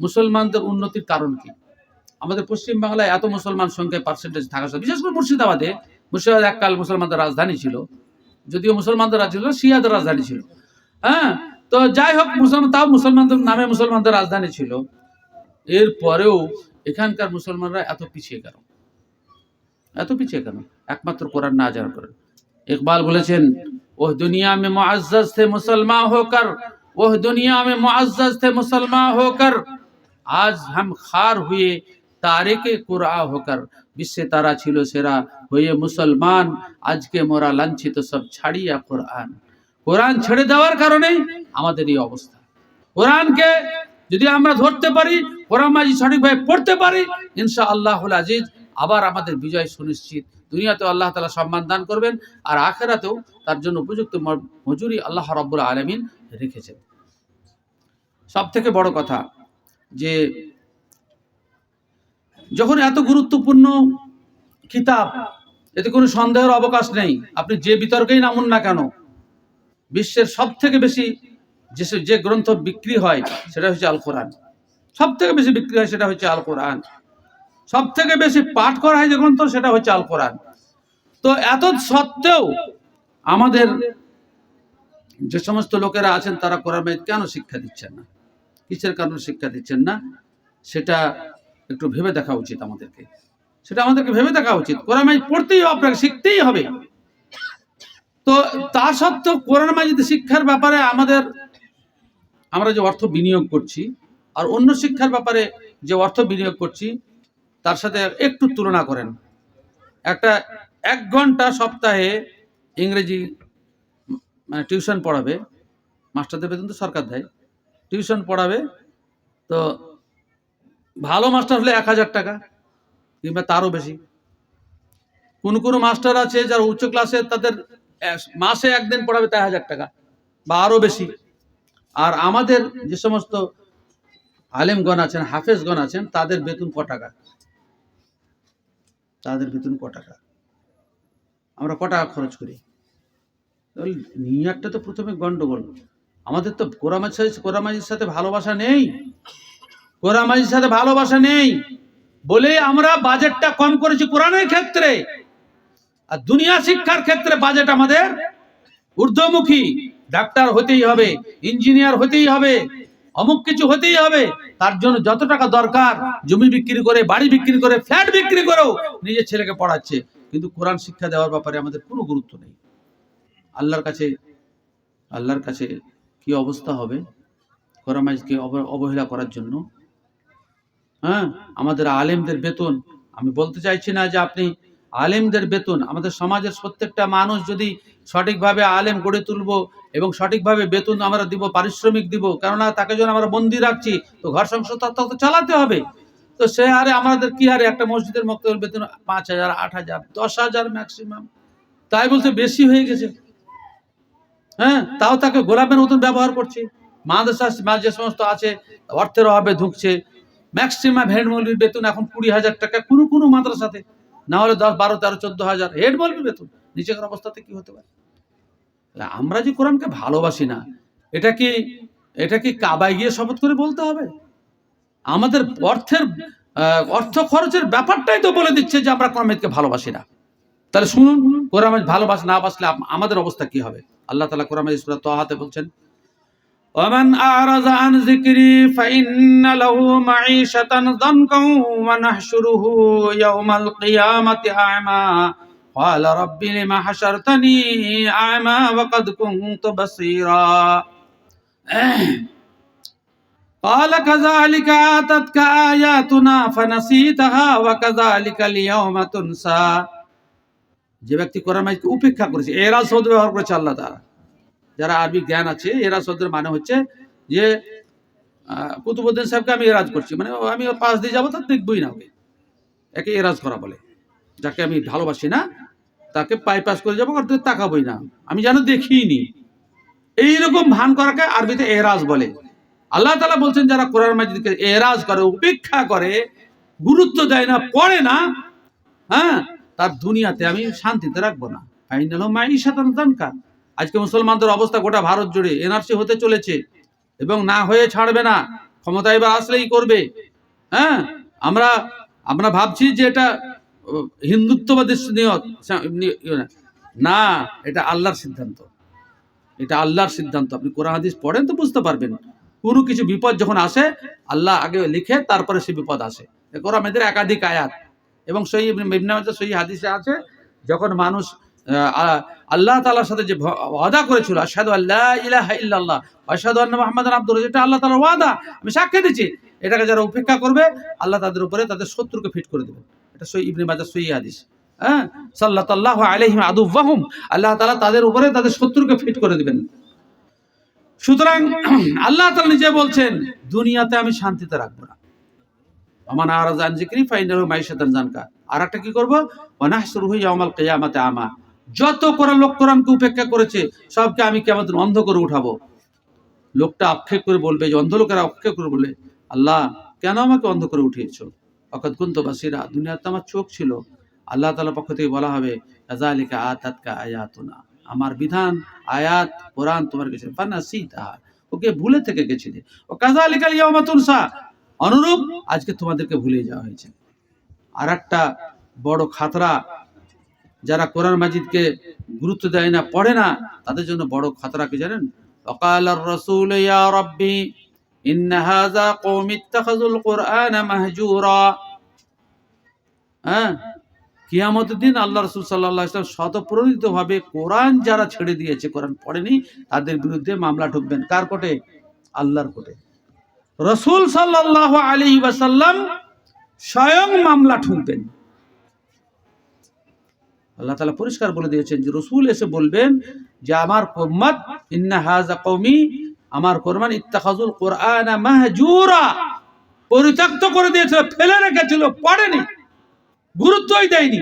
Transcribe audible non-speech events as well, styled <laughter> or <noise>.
মুসলমানদের উন্নতির কারণ কি? আমাদের পশ্চিমবাংলায় এত মুসলমান সংখ্যায় পার্সেন্টেজ থাকা সত্ত্বেও, বিশেষ করে মুর্শিদাবাদে, মুর্শিদাবাদ এককাল মুসলমানদের রাজধানী ছিল, যদিও মুসলমানদের রাজধানী ছিল, শিয়াদের রাজধানী ছিল। হ্যাঁ? তো যাই হোক, মুসলমান, তাও মুসলমানদের নামে মুসলমানদের রাজধানী ছিল। এর পরেও এখানকার মুসলমানরা এত পিছিয়ে কেন? এত পিছিয়ে কেন? একমাত্র কোরআন না জানার করেন। ইকবাল বলেছেন, ওহ দুনিয়া মে মুআজ্জাজ থে মুসলমান হোকার ওহ দুনিয়া মে মুআজ্জাজ থে মুসলমান হোকার আজ হাম খার হয়ে তারেকে কুরআ হোকার। বিশ্বে তারা ছিল সেরা হয়ে মুসলমান। আজকে মোরা লাঞ্ছিত সব ছাড়িয়া কোরআন। কোরআন ছেড়ে দেওয়ার কারণে আমাদের এই অবস্থা। কোরআনকে যদি আমরা ধরতে পারি, কোরআন মাঝি সঠিকভাবে পড়তে পারি ইনশা আল্লাহুল আজিজ আবার আমাদের বিজয় সুনিশ্চিত। দুনিয়াতেও আল্লাহ তালা সম্মান দান করবেন আর আখেরাতেও তার জন্য উপযুক্ত মজুরি আল্লাহ রব্বুল আলমিন রেখেছেন। সব থেকে বড় কথা যে যখন এত গুরুত্বপূর্ণ কিতাব, এতে কোনো সন্দেহের অবকাশ নেই। আপনি যে বিতর্কেই নামুন না কেন, বিশ্বের সব থেকে বেশি যে যে গ্রন্থ বিক্রি হয়, সেটা হচ্ছে আল কোরআন সব থেকে বেশি বিক্রি হয় সেটা হচ্ছে আল কোরআন সব থেকে বেশি পাঠ করা হয় যে গ্রন্থ, সেটা হচ্ছে আল কোরআন তো এত সত্ত্বেও আমাদের যে সমস্ত লোকেরা আছেন, তারা কোরআন কেন শিক্ষা দিচ্ছেন না? কিসের কারণে শিক্ষা দিচ্ছেন না, সেটা একটু ভেবে দেখা উচিত আমাদেরকে। সেটা আমাদেরকে ভেবে দেখা উচিত। কোরআন মাজিদ পড়তেই হবে, আপনাকে শিখতেই হবে। তো তা সত্ত্বেও কোরআন মাজিদ শিক্ষার ব্যাপারে আমাদের, আমরা যে অর্থ বিনিয়োগ করছি, আর অন্য শিক্ষার ব্যাপারে যে অর্থ বিনিয়োগ করছি, তার সাথে একটু তুলনা করেন। একটা এক ঘণ্টা সপ্তাহে ইংরেজি মানে টিউশন পড়াবে, মাস্টারদের বেতন তো সরকার দেয়। টিউশন পড়াবে, তো ভালো মাস্টার হলে এক হাজার টাকা কিংবা তারও বেশি। কোন কোন মাস্টার আছে যারা উচ্চ ক্লাসে তাদের মাসে একদিন পড়াবে তাই হাজার টাকা বা আরও বেশি। আর আমাদের যে সমস্ত আলেমগণ আছেন, হাফেজগণ আছেন, তাদের বেতন ক টাকা? তাদের বেতন ক টাকা? আমরা ক টাকা খরচ করি? তাহলে নিয়ারটা তো প্রথমে গন্ডগোল আমাদের তো কোরআমাজ কোরআমাজির সাথে ভালোবাসা নেই। কোরআমাজির সাথে ভালোবাসা নেই। বলে আমরা বাজেটটা কম করেছি কোরআনের ক্ষেত্রে। আর দুনিয়া শিক্ষার ক্ষেত্রে বাজেট আমাদের ঊর্ধ্বমুখী। ডাক্তার হতেই হবে, ইঞ্জিনিয়ার হতেই হবে, অমুক কিছু হতেই হবে। তার জন্য যত টাকা দরকার, জমি বিক্রি করে, বাড়ি বিক্রি করে, ফ্ল্যাট বিক্রি করেও নিজের ছেলেকে পড়াচ্ছে। কিন্তু কোরআন শিক্ষা দেওয়ার ব্যাপারে আমাদের কোনো গুরুত্ব নেই। আল্লাহর কাছে আল্লাহর কাছে কি অবস্থা হবে? অব- অবহেলা করার জন্য। হ্যাঁ? আমাদের আলেমদের বেতন, আমি বলতে চাইছি না যে আপনি আলেমদের বেতন, আমাদের সমাজের প্রত্যেকটা মানুষ যদি সঠিকভাবে আলেম গড়ে তুলবো এবং সঠিকভাবে বেতন আমরা দিব, পারিশ্রমিক দিব, কেননা তাকে যখন আমরা বন্দি রাখছি, তো ঘর সংসার তো চালাতে হবে। তো সে হারে আমাদের কি হারে একটা মসজিদের মক্তবের বেতন পাঁচ হাজার, আট হাজার, দশ হাজার ম্যাক্সিমাম তাই বলতে বেশি হয়ে গেছে। হ্যাঁ? তাও তাকে গোলাপের মতন ব্যবহার করছে। মাদ্রাসা যে সমস্ত আছে, অর্থের অভাবে ঢুকছে। ম্যাক্সিমাম হেড মৌলবীর বেতন এখন কুড়ি হাজার টাকা কোনো কোনো মাদ্রাসাতে। না হলে দশ, বারো, তেরো, চোদ্দ হাজার। হেড মৌলবীর বেতন। নিচেকার অবস্থাতে কি হতে পারে? আমরা যে কোরআনকে ভালোবাসি না, এটা কি এটা কি কাবায় গিয়ে শপথ করে বলতে হবে? আমাদের অর্থের অর্থ খরচের ব্যাপারটাই তো বলে দিচ্ছে যে আমরা কোরআনকে ভালোবাসি না। তাহলে শুনুন কোরআন ভালোবাসা না বাসলে আপ- আমাদের অবস্থা কি হবে আল্লাহ তালা কোরআন সূরা তাহাতে বলছেন ومن أعرض عن ذكري فإن له معيشة ضنكا ونحشره يوم القيامة أعمى قال رب لم حشرتني أعمى وقد كنت بصيرا قال كذلك آتتك آياتنا فنسيتها وكذلك اليوم تنسى যে ব্যক্তি কোরআন মাজিদকে উপেক্ষা করেছে, এরা শব্দ ব্যবহার করেছে আল্লাহ তারা যারা আরবি জ্ঞান আছে, এরা শব্দের মানে হচ্ছে যে কুতুবুদ্দিন সাহেবকে আমি এরাজ করছি। মানে আমি পাশ দিয়ে যাব তার দেখবই না ওকে। একে এরাজ করা বলে। যাকে আমি ভালোবাসি না, তাকে পাইপাস করে যাব আর তাকাবই না। আমি যেন দেখিনি। এইরকম ভান করাকে আরবিতে এরাজ বলে। আল্লাহ তালা বলছেন, যারা কোরআন মাজিদকে এরাজ করে, উপেক্ষা করে, গুরুত্ব দেয় না, পড়ে না হ্যাঁ তার দুনিয়াতে আমি শান্তিতে রাখব না। ফাইনাল মাই সাধারণকা আজকে মুসলমানদের অবস্থা গোটা ভারত জুড়ে এনআরসি হতে চলেছে এবং না হয়ে ছাড়বে না ক্ষমতা এবার আসলেই করবে। হ্যাঁ আমরা আমরা ভাবছি যে এটা হিন্দুত্ববাদী নিয়ত না এটা আল্লাহর সিদ্ধান্ত। এটা আল্লাহর সিদ্ধান্ত। আপনি কোরআন, হাদিস পড়েন তো বুঝতে পারবেন। কোনো কিছু বিপদ যখন আসে, আল্লাহ আগে লিখে তারপরে সে বিপদ আসে। কোরআন একাধিক আয়াত। এবং সই ইবনে সই হাদিসে আছে, যখন মানুষ আল্লাহ তালার সাথে যে ওয়াদা করেছিল, আশহাদু আল্লাহ ইলাহা ইল্লাল্লাহ, আশহাদু আন্না মুহাম্মাদান আবদুহু, যেটা আল্লাহ তাআলার ওয়াদা, আমি সাক্ষ্য দিচ্ছি, এটাকে যারা উপেক্ষা করবে, আল্লাহ তাদের উপরে তাদের শত্রুকে ফিট করে দেবেন এটা সই ইবনে মাজাহ সই হাদিস। হ্যাঁ? সাল্লাল্লাহু আলাইহি আদুওয়াহুম, আল্লাহ তালা তাদের উপরে তাদের শত্রুকে ফিট করে দেবেন। সুতরাং, <clears throat> আল্লাহ তাআলা নিজে বলছেন, দুনিয়াতে আমি শান্তিতে রাখব না। জিক্রি ফাইনাল আর একটা কি করব? ইয়াউমাল কিয়ামাতে আমা। যত কোরআন লোক কোরআনকে উপেক্ষা করেছে, সবকে আমি কেমন অন্ধ করে উঠাবো। লোকটা আক্ষেপ করে বলবে যে, অন্ধ লোকেরা আক্ষেপ করে বলবে আল্লাহ, কেন আমাকে অন্ধ করে উঠিয়েছো? অকত বাসিরা, দুনিয়াতে আমার চোখ ছিল। আল্লাহ তাআলার পক্ষ থেকে বলা হবে আতাতকা আয়াতুনা। আমার বিধান, আয়াত, কোরআন তোমার কাছে। ফানা সীতা ওকে ভুলে থেকে গেছিলে। ও কাযালিকাল ইয়াউমা তুনসা। অনুরূপ আজকে তোমাদেরকে ভুলে যাওয়া হয়েছে। আর একটা বড় খাতরা, যারা কোরআন মাজিদকে গুরুত্ব দেয় না, পড়ে না, তাদের জন্য বড় খাতরা কি জানেন? অকাল রসুল ইয়া রব্বি ইন হাযা কওমি ইত্তাখাযুল কুরআন মাহজুরা। হ্যাঁ? কিয়ামত দিন আল্লাহ রসুল সাল্লাহ ইসলাম শতপ্রণীতভাবে কোরআন যারা ছেড়ে দিয়েছে, কোরআন পড়েনি, তাদের বিরুদ্ধে মামলা ঢুকবেন। কার কোটে আল্লাহর কোটে রসুল সাল্লাহ আলী ওয়াসাল্লাম স্বয়ং মামলা ঠুকবেন আল্লাহ তালা পরিষ্কার বলে দিয়েছেন যে, রসুল এসে বলবেন যে, আমার কোম্মাত ইন্না হাজা কৌমি আমার কোরবান ইত্তাখাজুল কোরআন মাহজুরা। পরিত্যক্ত করে দিয়েছিল, ফেলে রেখেছিল, পড়েনি, গুরুত্বই দেয়নি।